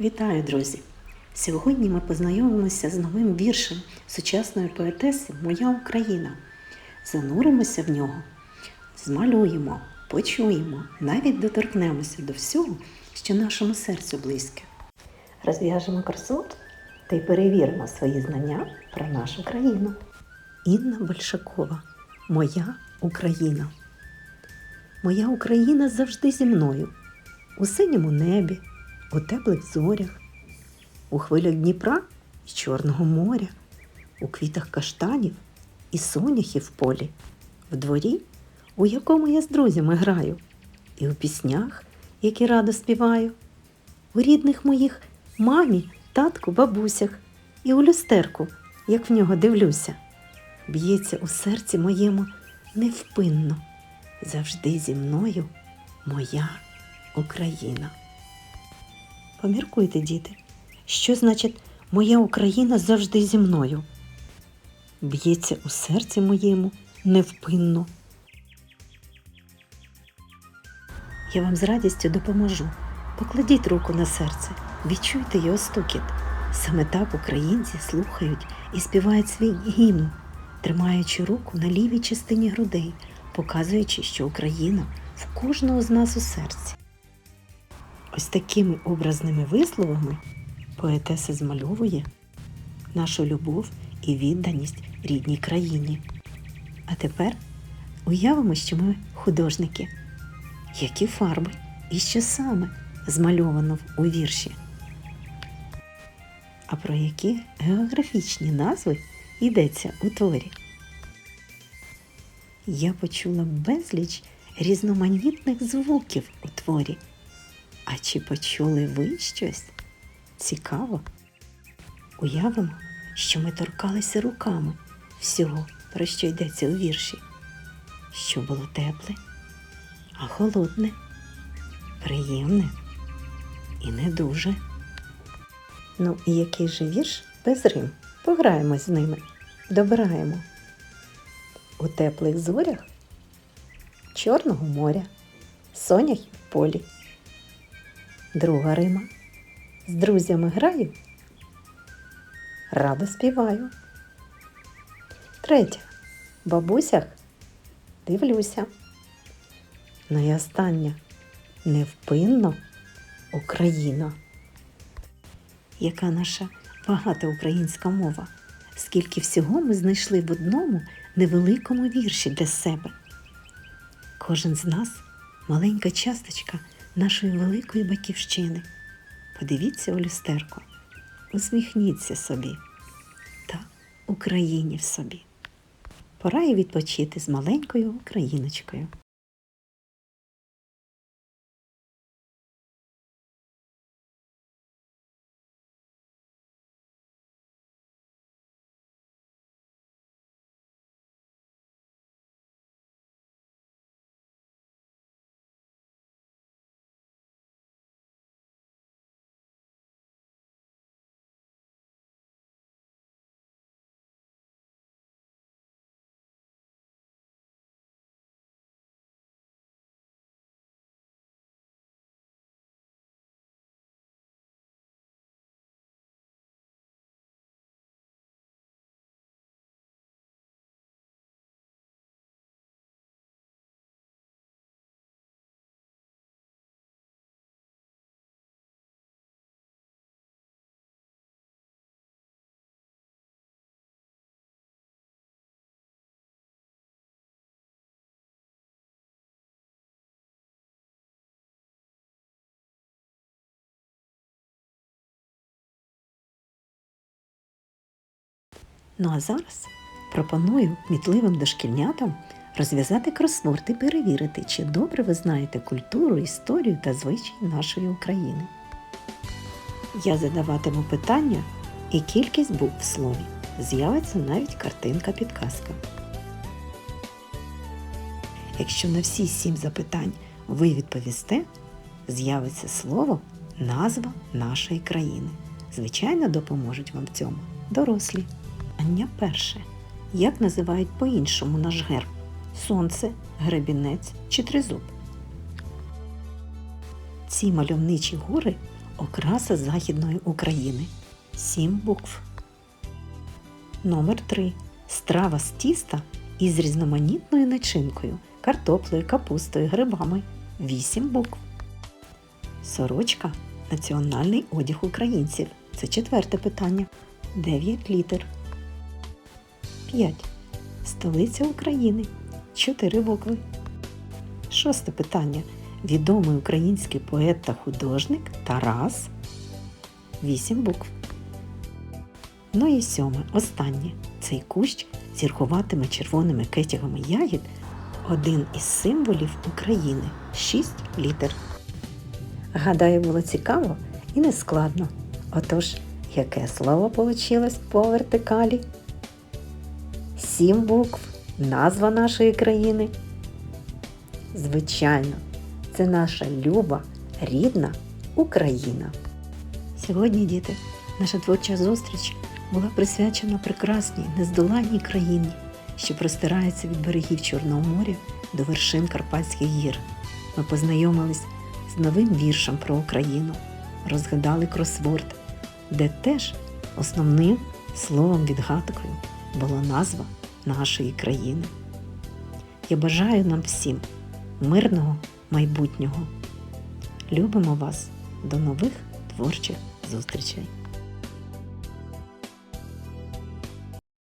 Вітаю, друзі! Сьогодні ми познайомимося з новим віршем сучасної поетеси Моя Україна. Зануримося в нього, змалюємо, почуємо, навіть доторкнемося до всього, що нашому серцю близьке. Розв'яжемо кросворд та й перевіримо свої знання про нашу країну. Інна Большакова Моя Україна. Моя Україна завжди зі мною у синьому небі, у теплих зорях, у хвилях Дніпра і Чорного моря, у квітах каштанів і соняхів в полі, в дворі, у якому я з друзями граю, і у піснях, які радо співаю, у рідних моїх мамі, татку, бабусях, і у люстерку, як в нього дивлюся, б'ється у серці моєму невпинно, завжди зі мною моя Україна. Поміркуйте, діти, що значить моя Україна завжди зі мною? Б'ється у серці моєму невпинно. Я вам з радістю допоможу. Покладіть руку на серце, відчуйте його стукіт. Саме так українці слухають і співають свій гімн, тримаючи руку на лівій частині грудей, показуючи, що Україна в кожного з нас у серці. Ось такими образними висловами поетеса змальовує нашу любов і відданість рідній країні. А тепер уявимо, що ми художники. Які фарби і що саме змальовано у вірші? А про які географічні назви йдеться у творі? Я почула безліч різноманітних звуків у творі. А чи почули ви щось? Цікаво. Уявимо, що ми торкалися руками всього, про що йдеться у вірші. Що було тепле, а холодне, приємне і не дуже. Ну і який же вірш без рим? Пограємо з ними, добираємо. У теплих зорях Чорного моря, сонях в полі. Друга Рима. З друзями граю, радо співаю. Третя. Бабусях дивлюся. Ну і остання. Невпинно Україна. Яка наша багата українська мова? Скільки всього ми знайшли в одному невеликому вірші для себе. Кожен з нас маленька часточка нашої великої батьківщини. Подивіться у люстерку, усміхніться собі та Україні в собі. Пора і відпочити з маленькою україночкою. Ну а зараз пропоную кмітливим дошкільнятам розв'язати кросворд і перевірити, чи добре ви знаєте культуру, історію та звичаї нашої України. Я задаватиму питання і кількість букв в слові. З'явиться навіть картинка підказка. Якщо на всі сім запитань ви відповісте, з'явиться слово назва нашої країни. Звичайно, допоможуть вам в цьому дорослі. Питання перше. Як називають по-іншому наш герб? Сонце, гребінець чи тризуб? Ці мальовничі гори Окраса Західної України. Сім букв. Номер 3. Страва з тіста із різноманітною начинкою, картоплею, капустою, грибами. Вісім букв. Сорочка національний одяг українців. Це четверте питання. 9 літер. 5. Столиця України. 4 букви. Шосте питання. Відомий український поет та художник Тарас. 8 букв. Ну і сьоме, останнє. Цей кущ зіркуватиме червоними кетягами ягід один із символів України. 6 літер. Гадаю, було цікаво і не складно. Отож, яке слово получилось по вертикалі? Сім букв, назва нашої країни. Звичайно, це наша люба, рідна Україна. Сьогодні, діти, наша творча зустріч була присвячена прекрасній, нездоланній країні, що простирається від берегів Чорного моря до вершин Карпатських гір. Ми познайомились з новим віршем про Україну, розгадали кросворд, де теж основним словом відгадкою була назва нашої країни. Я бажаю нам всім мирного майбутнього. Любимо вас до нових творчих зустрічей!